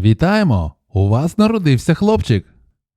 Вітаємо! У вас народився хлопчик.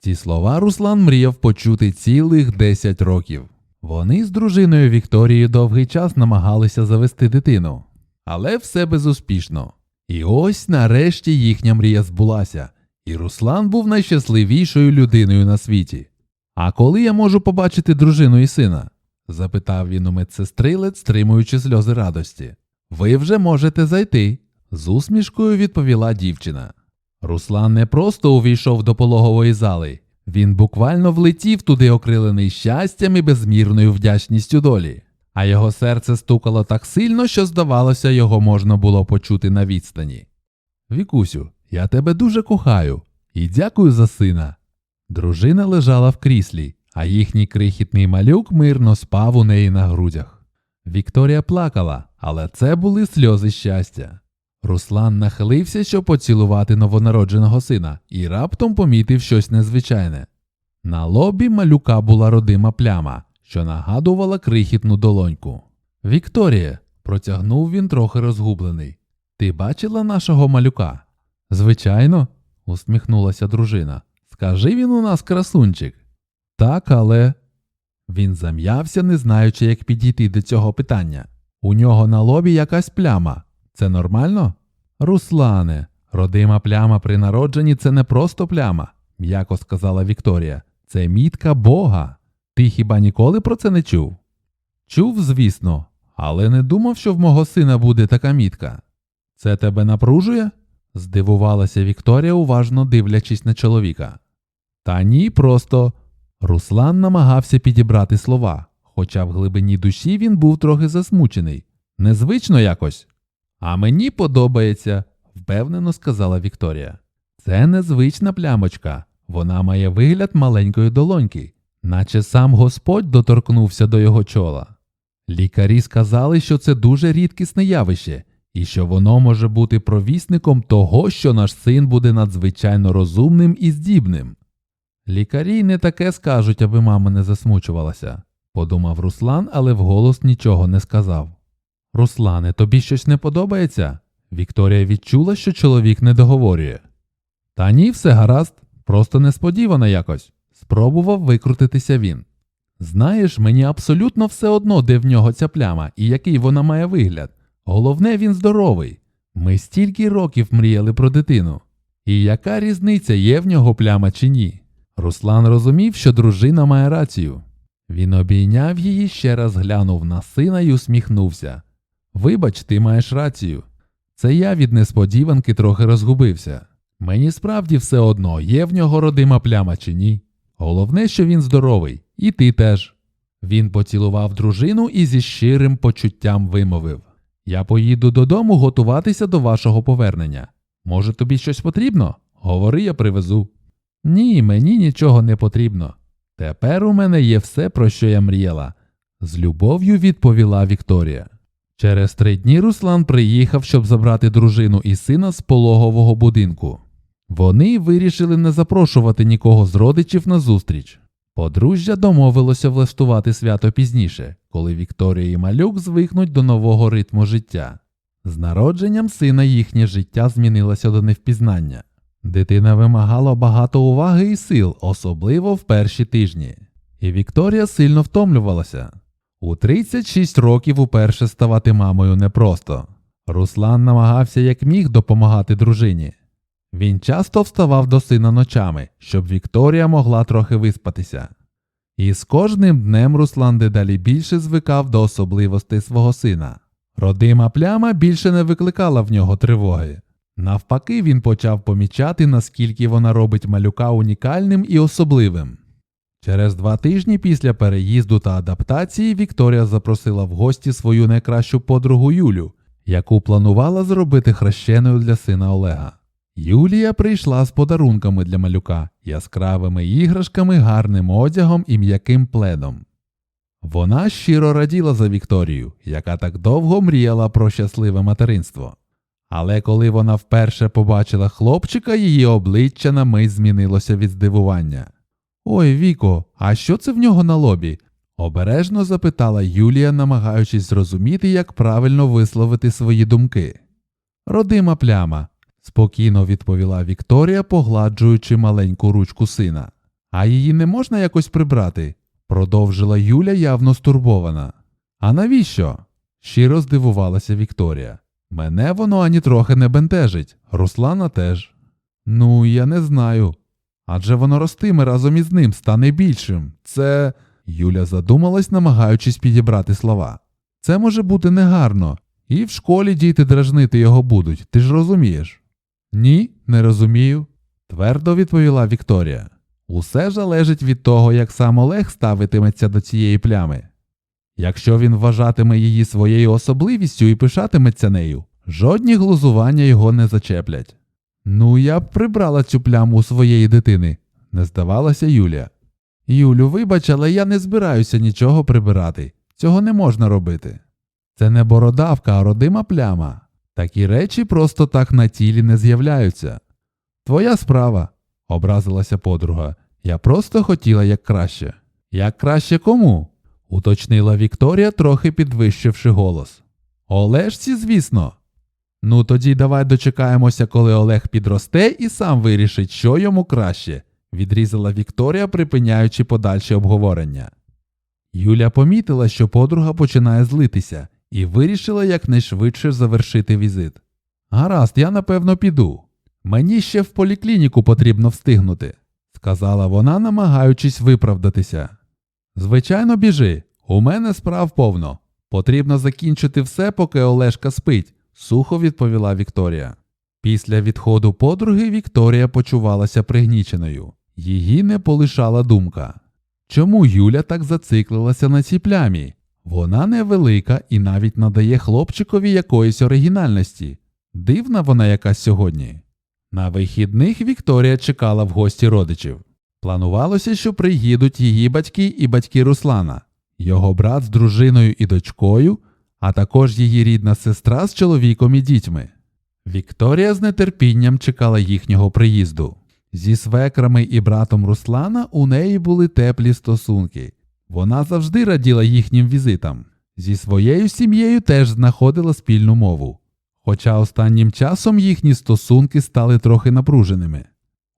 Ці слова Руслан мріяв почути цілих 10 років. Вони з дружиною Вікторією довгий час намагалися завести дитину, але все безуспішно. І ось нарешті їхня мрія збулася, і Руслан був найщасливішою людиною на світі. А коли я можу побачити дружину і сина? запитав він у медсестрилець, стримуючи сльози радості. Ви вже можете зайти, з усмішкою відповіла дівчина. Руслан не просто увійшов до пологової зали, він буквально влетів туди, окрилений щастям і безмірною вдячністю долі. А його серце стукало так сильно, що, здавалося, його можна було почути на відстані. Вікусю, я тебе дуже кохаю і дякую за сина. Дружина лежала в кріслі, а їхній крихітний малюк мирно спав у неї на грудях. Вікторія плакала, але це були сльози щастя. Руслан нахилився, щоб поцілувати новонародженого сина, і раптом помітив щось незвичайне. На лобі малюка була родима пляма, що нагадувала крихітну долоньку. Вікторія, протягнув він трохи розгублений. Ти бачила нашого малюка? Звичайно, усміхнулася дружина. Скажи він у нас красунчик. Так, але. Він зам'явся, не знаючи, як підійти до цього питання. У нього на лобі якась пляма. Це нормально? Руслане, родима пляма при народженні це не просто пляма, м'яко сказала Вікторія. Це мітка Бога. Ти хіба ніколи про це не чув? Чув, звісно, але не думав, що в мого сина буде така мітка. Це тебе напружує? здивувалася Вікторія, уважно дивлячись на чоловіка. Та ні, просто. Руслан намагався підібрати слова, хоча в глибині душі він був трохи засмучений. Незвично якось. А мені подобається, впевнено сказала Вікторія. Це незвична плямочка. Вона має вигляд маленької долоньки, наче сам Господь доторкнувся до його чола. Лікарі сказали, що це дуже рідкісне явище, і що воно може бути провісником того, що наш син буде надзвичайно розумним і здібним. Лікарі не таке скажуть, аби мама не засмучувалася, подумав Руслан, але вголос нічого не сказав. Руслане, тобі щось не подобається? Вікторія відчула, що чоловік не договорює. Та ні, все гаразд, просто несподівано якось. Спробував викрутитися він. Знаєш, мені абсолютно все одно, де в нього ця пляма і який вона має вигляд. Головне, він здоровий. Ми стільки років мріяли про дитину. І яка різниця, є в нього пляма чи ні? Руслан розумів, що дружина має рацію. Він обійняв її, ще раз глянув на сина і усміхнувся. Вибач, ти маєш рацію. Це я від несподіванки трохи розгубився. Мені справді все одно, є в нього родима пляма чи ні. Головне, що він здоровий, і ти теж. Він поцілував дружину і зі щирим почуттям вимовив Я поїду додому готуватися до вашого повернення. Може, тобі щось потрібно? Говори, я привезу. Ні, мені нічого не потрібно. Тепер у мене є все, про що я мріяла, з любов'ю відповіла Вікторія. Через три дні Руслан приїхав, щоб забрати дружину і сина з пологового будинку. Вони вирішили не запрошувати нікого з родичів на зустріч. Подружжя домовилося влаштувати свято пізніше, коли Вікторія і малюк звикнуть до нового ритму життя. З народженням сина їхнє життя змінилося до невпізнання. Дитина вимагала багато уваги і сил, особливо в перші тижні. І Вікторія сильно втомлювалася. У 36 років уперше ставати мамою непросто. Руслан намагався як міг допомагати дружині. Він часто вставав до сина ночами, щоб Вікторія могла трохи виспатися. І з кожним днем Руслан дедалі більше звикав до особливостей свого сина. Родима пляма більше не викликала в нього тривоги. Навпаки, він почав помічати, наскільки вона робить малюка унікальним і особливим. Через два тижні після переїзду та адаптації Вікторія запросила в гості свою найкращу подругу Юлю, яку планувала зробити хрещеною для сина Олега. Юлія прийшла з подарунками для малюка, яскравими іграшками, гарним одягом і м'яким пледом. Вона щиро раділа за Вікторію, яка так довго мріяла про щасливе материнство. Але коли вона вперше побачила хлопчика, її обличчя на мить змінилося від здивування. Ой, Віко, а що це в нього на лобі? обережно запитала Юлія, намагаючись зрозуміти, як правильно висловити свої думки. Родима пляма, спокійно відповіла Вікторія, погладжуючи маленьку ручку сина. А її не можна якось прибрати? продовжила Юля явно стурбована. А навіщо? щиро здивувалася Вікторія. Мене воно ані трохи не бентежить, Руслана теж. Ну, я не знаю. Адже воно ростиме разом із ним, стане більшим. Це. Юля задумалась, намагаючись підібрати слова. Це може бути негарно, і в школі діти дражнити його будуть, ти ж розумієш? Ні, не розумію, твердо відповіла Вікторія. Усе залежить від того, як сам Олег ставитиметься до цієї плями. Якщо він вважатиме її своєю особливістю і пишатиметься нею, жодні глузування його не зачеплять. Ну, я б прибрала цю пляму у своєї дитини, не здавалася Юлія. Юлю, вибач, але я не збираюся нічого прибирати. Цього не можна робити. Це не бородавка, а родима пляма. Такі речі просто так на тілі не з'являються. Твоя справа, образилася подруга. Я просто хотіла як краще. Як краще кому? уточнила Вікторія, трохи підвищивши голос. Олежці, звісно. Ну тоді давай дочекаємося, коли Олег підросте і сам вирішить, що йому краще, відрізала Вікторія, припиняючи подальше обговорення. Юля помітила, що подруга починає злитися, і вирішила якнайшвидше завершити візит. Гаразд, я напевно піду. Мені ще в поліклініку потрібно встигнути, сказала вона, намагаючись виправдатися. Звичайно, біжи, у мене справ повно. Потрібно закінчити все, поки Олешка спить, сухо відповіла Вікторія. Після відходу подруги Вікторія почувалася пригніченою. Її не полишала думка. Чому Юля так зациклилася на цій плямі? Вона невелика і навіть надає хлопчикові якоїсь оригінальності. Дивна вона якась сьогодні. На вихідних Вікторія чекала в гості родичів. Планувалося, що приїдуть її батьки і батьки Руслана, його брат з дружиною і дочкою, а також її рідна сестра з чоловіком і дітьми. Вікторія з нетерпінням чекала їхнього приїзду. Зі свекрами і братом Руслана у неї були теплі стосунки. Вона завжди раділа їхнім візитам. Зі своєю сім'єю теж знаходила спільну мову. Хоча останнім часом їхні стосунки стали трохи напруженими.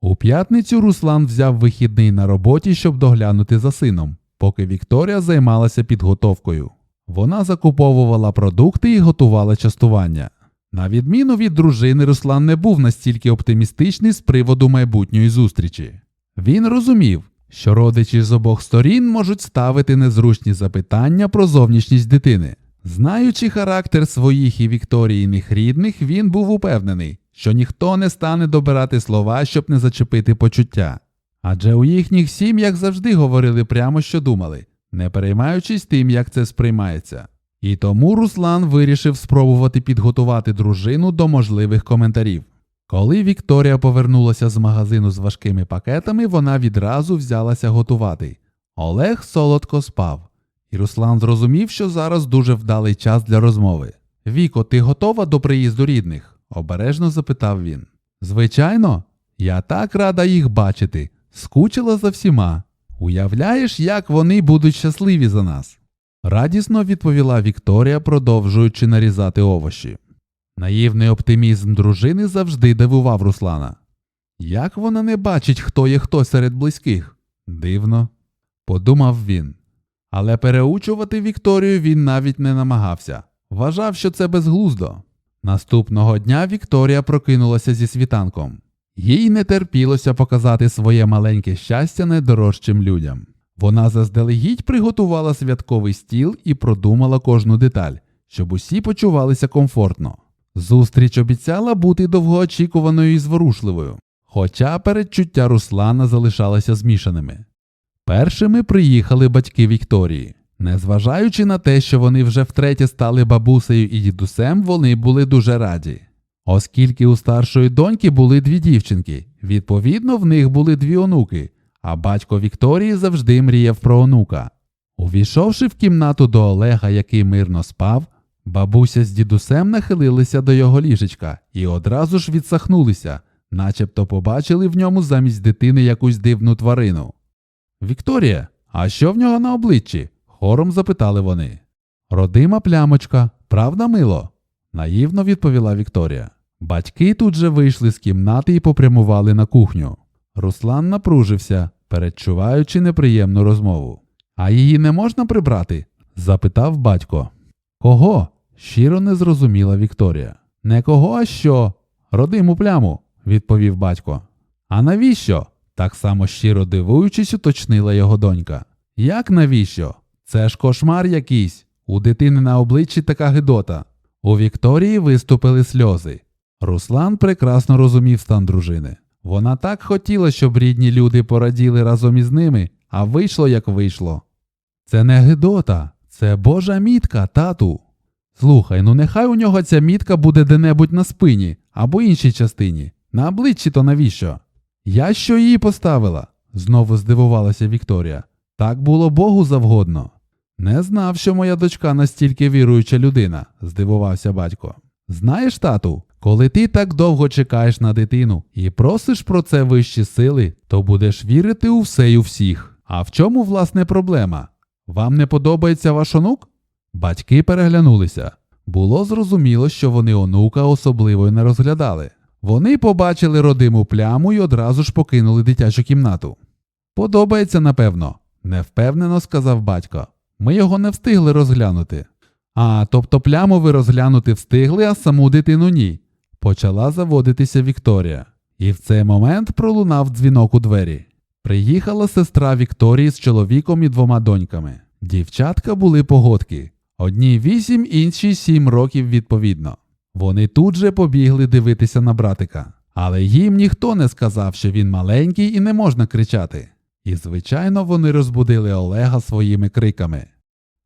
У п'ятницю Руслан взяв вихідний на роботі, щоб доглянути за сином, поки Вікторія займалася підготовкою. Вона закуповувала продукти і готувала частування. На відміну від дружини, Руслан не був настільки оптимістичний з приводу майбутньої зустрічі. Він розумів, що родичі з обох сторін можуть ставити незручні запитання про зовнішність дитини. Знаючи характер своїх і Вікторіїних рідних, він був упевнений, що ніхто не стане добирати слова, щоб не зачепити почуття. Адже у їхніх сім'ях завжди говорили прямо, що думали, не переймаючись тим, як це сприймається. І тому Руслан вирішив спробувати підготувати дружину до можливих коментарів. Коли Вікторія повернулася з магазину з важкими пакетами, вона відразу взялася готувати. Олег солодко спав, і Руслан зрозумів, що зараз дуже вдалий час для розмови. Віко, ти готова до приїзду рідних? обережно запитав він. Звичайно, я так рада їх бачити, скучила за всіма. Уявляєш, як вони будуть щасливі за нас? радісно відповіла Вікторія, продовжуючи нарізати овочі. Наївний оптимізм дружини завжди дивував Руслана. Як вона не бачить, хто є хто серед близьких? Дивно, подумав він. Але переучувати Вікторію він навіть не намагався. Вважав, що це безглуздо. Наступного дня Вікторія прокинулася зі світанком. Їй не терпілося показати своє маленьке щастя найдорожчим людям. Вона заздалегідь приготувала святковий стіл і продумала кожну деталь, щоб усі почувалися комфортно. Зустріч обіцяла бути довгоочікуваною і зворушливою, хоча передчуття Руслана залишалися змішаними. Першими приїхали батьки Вікторії. Незважаючи на те, що вони вже втретє стали бабусею і дідусем, вони були дуже раді. Оскільки у старшої доньки були дві дівчинки, відповідно, в них були дві онуки, а батько Вікторії завжди мріяв про онука. Увійшовши в кімнату до Олега, який мирно спав, бабуся з дідусем нахилилися до його ліжечка і одразу ж відсахнулися, начебто побачили в ньому замість дитини якусь дивну тварину. Вікторія, а що в нього на обличчі? хором запитали вони. Родима плямочка, правда, мило? наївно відповіла Вікторія. Батьки тут же вийшли з кімнати і попрямували на кухню. Руслан напружився, передчуваючи неприємну розмову. А її не можна прибрати? запитав батько. Кого? щиро не зрозуміла Вікторія. Не кого, а що? Родиму пляму, відповів батько. А навіщо? так само щиро дивуючись, уточнила його донька. Як навіщо? Це ж кошмар якийсь. У дитини на обличчі така гидота. У Вікторії виступили сльози. Руслан прекрасно розумів стан дружини. Вона так хотіла, щоб рідні люди пораділи разом із ними, а вийшло як вийшло. Це не гидота, це Божа мітка, тату. Слухай, ну нехай у нього ця мітка буде де-небудь на спині або іншій частині. На обличчі то навіщо? Я що її поставила? знову здивувалася Вікторія. Так було Богу завгодно. Не знав, що моя дочка настільки віруюча людина, здивувався батько. Знаєш, тату, коли ти так довго чекаєш на дитину і просиш про це вищі сили, то будеш вірити у все й у всіх. А в чому власне проблема? Вам не подобається ваш онук? Батьки переглянулися. Було зрозуміло, що вони онука особливо й не розглядали. Вони побачили родиму пляму і одразу ж покинули дитячу кімнату. Подобається, напевно, невпевнено сказав батько. Ми його не встигли розглянути. А, тобто пляму ви розглянути встигли, а саму дитину ні. Почала заводитися Вікторія. І в цей момент пролунав дзвінок у двері. Приїхала сестра Вікторії з чоловіком і двома доньками. Дівчатка були погодки. Одній вісім, іншій сім років відповідно. Вони тут же побігли дивитися на братика. Але їм ніхто не сказав, що він маленький і не можна кричати. І, звичайно, вони розбудили Олега своїми криками.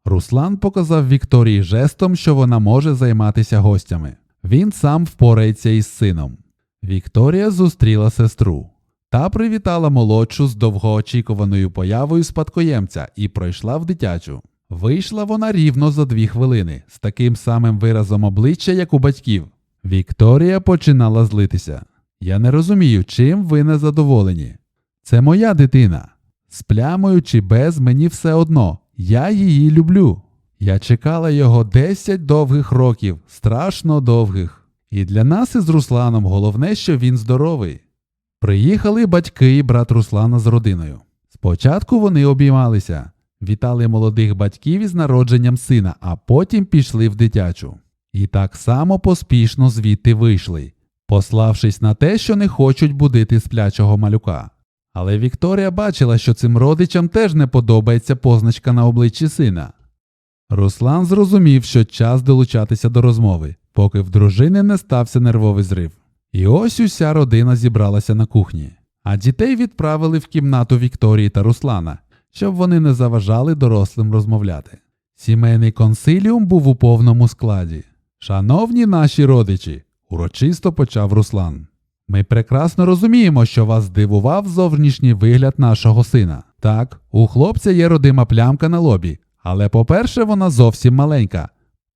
Руслан показав Вікторії жестом, що вона може займатися гостями. Він сам впорається із сином. Вікторія зустріла сестру. Та привітала молодшу з довгоочікуваною появою спадкоємця і пройшла в дитячу. Вийшла вона рівно за дві хвилини, з таким самим виразом обличчя, як у батьків. Вікторія починала злитися. Я не розумію, чим ви не задоволені. Це моя дитина. З плямою чи без мені все одно. Я її люблю. Я чекала його 10 довгих років, страшно довгих. І для нас із Русланом головне, що він здоровий. Приїхали батьки і брат Руслана з родиною. Спочатку вони обіймалися, вітали молодих батьків із народженням сина, а потім пішли в дитячу. І так само поспішно звідти вийшли, пославшись на те, що не хочуть будити сплячого малюка. Але Вікторія бачила, що цим родичам теж не подобається позначка на обличчі сина. Руслан зрозумів, що час долучатися до розмови, поки в дружини не стався нервовий зрив. І ось уся родина зібралася на кухні, а дітей відправили в кімнату Вікторії та Руслана, щоб вони не заважали дорослим розмовляти. Сімейний консиліум був у повному складі. Шановні наші родичі, урочисто почав Руслан. Ми прекрасно розуміємо, що вас здивував зовнішній вигляд нашого сина. Так, у хлопця є родима плямка на лобі, але по-перше, вона зовсім маленька.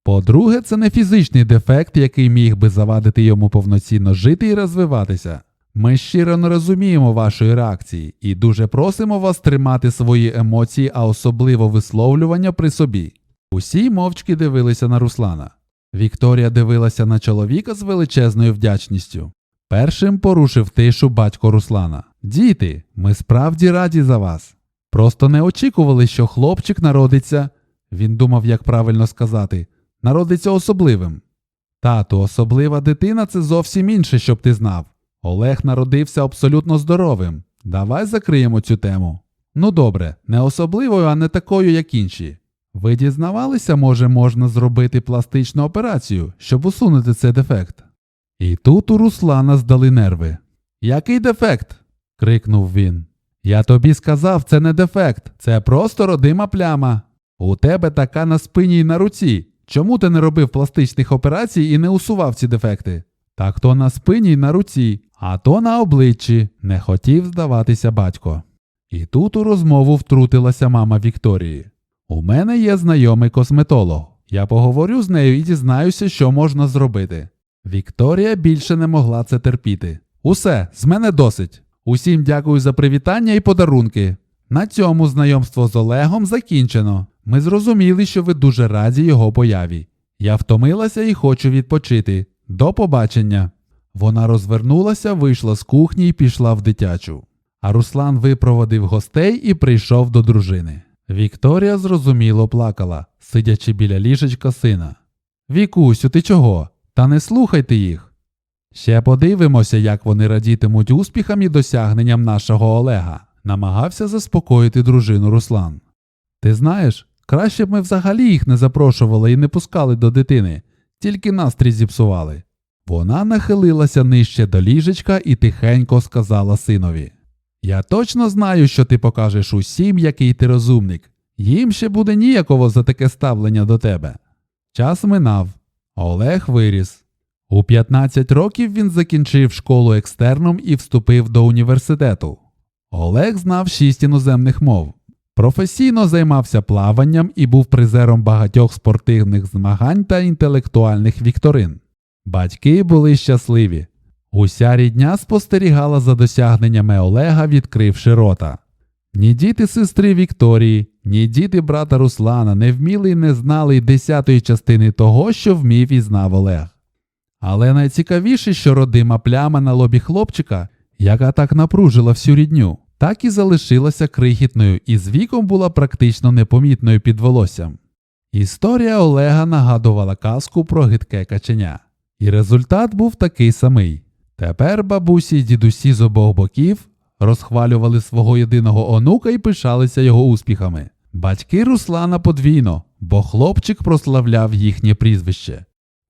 По-друге, це не фізичний дефект, який міг би завадити йому повноцінно жити і розвиватися. Ми щиро не розуміємо вашої реакції і дуже просимо вас тримати свої емоції, а особливо висловлювання при собі. Усі мовчки дивилися на Руслана. Вікторія дивилася на чоловіка з величезною вдячністю. Першим порушив тишу батько Руслана. Діти, ми справді раді за вас. Просто не очікували, що хлопчик народиться. Він думав, як правильно сказати, народиться особливим. Тату, особлива дитина це зовсім інше, щоб ти знав. Олег народився абсолютно здоровим. Давай закриємо цю тему. Ну добре, не особливою, а не такою, як інші. Ви дізнавалися, може, можна зробити пластичну операцію, щоб усунути цей дефект? І тут у Руслана здали нерви. Який дефект? крикнув він. Я тобі сказав, це не дефект, це просто родима пляма. У тебе така на спині і на руці. Чому ти не робив пластичних операцій і не усував ці дефекти? Так то на спині й на руці, а то на обличчі, не хотів здаватися батько. І тут у розмову втрутилася мама Вікторії. У мене є знайомий косметолог. Я поговорю з нею і дізнаюся, що можна зробити. Вікторія більше не могла це терпіти. Усе, з мене досить. Усім дякую за привітання і подарунки. На цьому знайомство з Олегом закінчено. Ми зрозуміли, що ви дуже раді його появі. Я втомилася і хочу відпочити. До побачення. Вона розвернулася, вийшла з кухні і пішла в дитячу. А Руслан випроводив гостей і прийшов до дружини. Вікторія зрозуміло плакала, сидячи біля ліжечка сина. Вікусю, ти чого? Та не слухайте їх. Ще подивимося, як вони радітимуть успіхам і досягненням нашого Олега, намагався заспокоїти дружину Руслан. Ти знаєш, краще б ми взагалі їх не запрошували і не пускали до дитини, тільки настрій зіпсували. Вона нахилилася нижче до ліжечка і тихенько сказала синові: Я точно знаю, що ти покажеш усім, який ти розумник. Їм ще буде ніяково за таке ставлення до тебе. Час минав. Олег виріс. У 15 років він закінчив школу екстерном і вступив до університету. Олег знав шість іноземних мов. Професійно займався плаванням і був призером багатьох спортивних змагань та інтелектуальних вікторин. Батьки були щасливі. Уся рідня спостерігала за досягненнями Олега, відкривши рота. Ні діти сестри Вікторії, ні діти брата Руслана не вміли і не знали й десятої частини того, що вмів і знав Олег. Але найцікавіше, що родима пляма на лобі хлопчика, яка так напружила всю рідню, так і залишилася крихітною і з віком була практично непомітною під волоссям. Історія Олега нагадувала казку про гидке каченя. І результат був такий самий. Тепер бабусі й дідусі з обох боків розхвалювали свого єдиного онука і пишалися його успіхами. Батьки Руслана подвійно, бо хлопчик прославляв їхнє прізвище.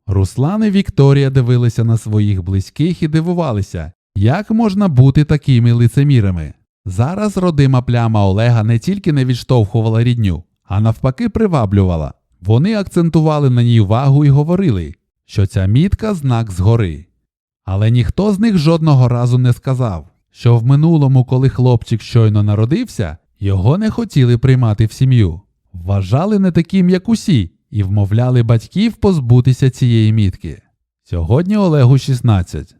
Руслан і Вікторія дивилися на своїх близьких і дивувалися, як можна бути такими лицемірами. Зараз родима пляма Олега не тільки не відштовхувала рідню, а навпаки приваблювала. Вони акцентували на ній увагу і говорили, що ця мітка знак згори. Але ніхто з них жодного разу не сказав, що в минулому, коли хлопчик щойно народився, його не хотіли приймати в сім'ю, вважали не таким, як усі, і вмовляли батьків позбутися цієї мітки. Сьогодні Олегу 16.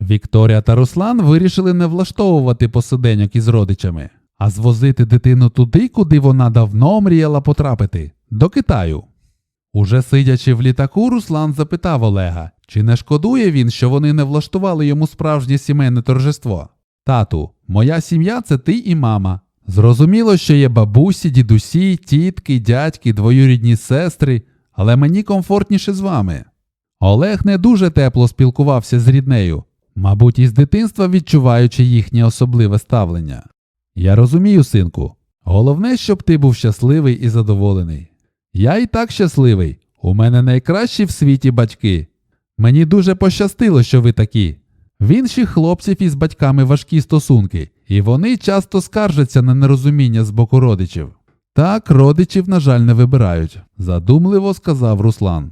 Вікторія та Руслан вирішили не влаштовувати посиденьок із родичами, а звозити дитину туди, куди вона давно мріяла потрапити до Китаю. Уже сидячи в літаку, Руслан запитав Олега, чи не шкодує він, що вони не влаштували йому справжнє сімейне торжество. Тату, моя сім'я це ти і мама. Зрозуміло, що є бабусі, дідусі, тітки, дядьки, двоюрідні сестри, але мені комфортніше з вами. Олег не дуже тепло спілкувався з ріднею, мабуть, із дитинства відчуваючи їхнє особливе ставлення. Я розумію, синку, головне, щоб ти був щасливий і задоволений. Я і так щасливий. У мене найкращі в світі батьки. Мені дуже пощастило, що ви такі. В інших хлопців із батьками важкі стосунки, і вони часто скаржаться на нерозуміння з боку родичів. Так, родичів, на жаль, не вибирають, задумливо сказав Руслан.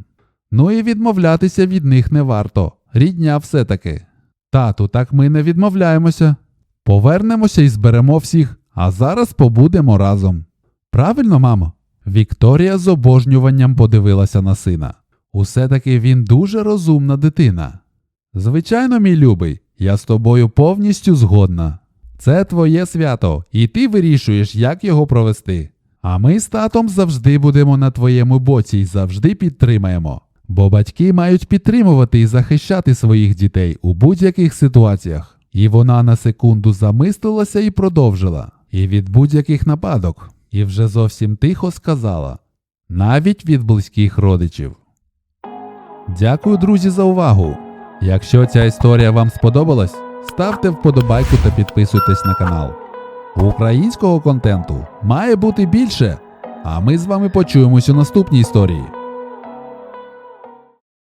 Ну і відмовлятися від них не варто. Рідня все таки. Тату, так ми не відмовляємося. Повернемося і зберемо всіх, а зараз побудемо разом. Правильно, мамо? Вікторія з обожнюванням подивилася на сина. Усе таки він дуже розумна дитина. Звичайно, мій любий, я з тобою повністю згодна. Це твоє свято, і ти вирішуєш, як його провести. А ми з татом завжди будемо на твоєму боці і завжди підтримаємо. Бо батьки мають підтримувати і захищати своїх дітей у будь-яких ситуаціях. І вона на секунду замислилася і продовжила. І від будь-яких нападок. І вже зовсім тихо сказала: навіть від близьких родичів. Дякую, друзі, за увагу! Якщо ця історія вам сподобалась, ставте вподобайку та підписуйтесь на канал. Українського контенту має бути більше, а ми з вами почуємось у наступній історії.